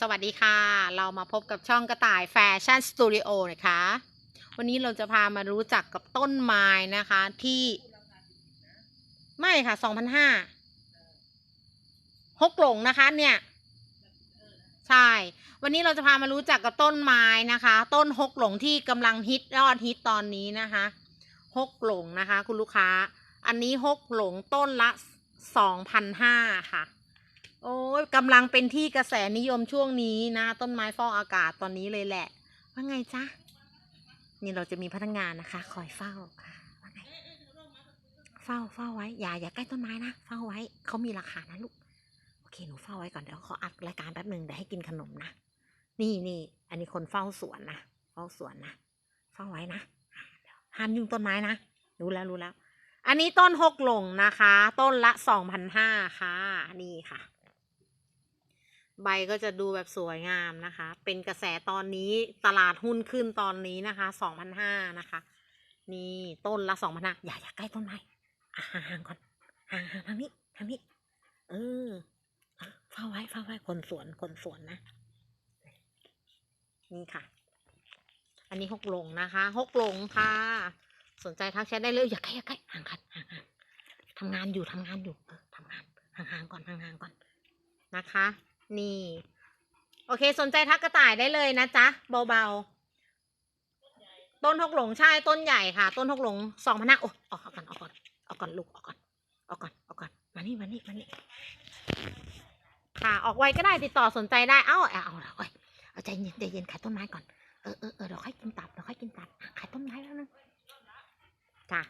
สวัสดีค่ะ เรามาพบกับช่องกระต่ายแฟชั่นสตูดิโอนะคะ วันนี้เราจะพามารู้จักกับต้นไม้นะคะที่ ไม่ค่ะสองพันห้าฮกหลงนะคะเนี่ย ใช่ วันนี้เราจะพามารู้จักกับต้นไม้นะคะ ต้นฮกหลงที่กำลังฮิตยอดฮิตตอนนี้นะคะฮกหลงนะคะ คุณลูกค้า อันนี้ฮกหลงต้นละสองพันห้าค่ะ โอ้ยกำลังเป็นที่กระแสนิยมช่วงนี้นะ ต้นไม้ฟอกอากาศตอนนี้เลยแหละ ว่าไงจ๊ะ นี่เราจะมีพนักงานนะคะ คอยเฝ้าค่ะว่าไงเฝ้าเฝ้าไว้ อย่าอย่าใกล้ต้นไม้นะ เฝ้าไว้เขามีราคานะลูก โอเคหนูเฝ้าไว้ก่อนเดี๋ยวเขออัดรายการแป๊บหนึ่งเดี๋ยวให้กินขนมนะ นี่นี่ อันนี้คนเฝ้าสวนนะ เฝ้าสวนนะ เฝ้าไว้นะ ห้ามยุ่งต้นไม้นะ รู้แล้วรู้แล้ว อันนี้ต้นหกหลงนะคะ ต้นละสองพันห้าค่ะ นี่ค่ะ ใบก็จะดูแบบสวยงามนะคะ เป็นกระแสตอนนี้ตลาดหุ้นขึ้นตอนนี้นะคะสองพันห้านะคะ นี่ต้นละสองพันห้าอย่าอย่าใกล้ต้นไม้อะห่างๆก่อนห่างๆทางนี้ทางนี้ เอออะเฝ้าไว้เฝ้าไว้คนสวนคนสวนนะ นี่ค่ะ อันนี้หกหลงนะคะหกหลงค่ะ สนใจทักแชทได้เลยอย่าใกล้อย่าใกล้ห่างกันห่างๆทำงานอยู่ทำงานอยู่ทำงานห่างๆก่อนห่างๆก่อนนะคะ นี่ โอเค สนใจทักกระต่ายได้เลยนะจ๊ะ เบาๆ ต้นหกหลงใช่ต้นใหญ่ค่ะ ต้นหกหลงสองพันห้าโอ้ออกก่อนออกก่อนออกก่อนลูกออกก่อนออกก่อนออกก่อนมานี่มานี่มานี่ค่ะ ออกไวก็ได้ติดต่อสนใจได้เอ้าเอาเอาเอาเอาใจเย็นใจเย็นขายต้นไม้ก่อนเออเออเออเดี๋ยวค่อยกินตับเดี๋ยวค่อยกินตับขายต้นไม้แล้วนะจ้ะ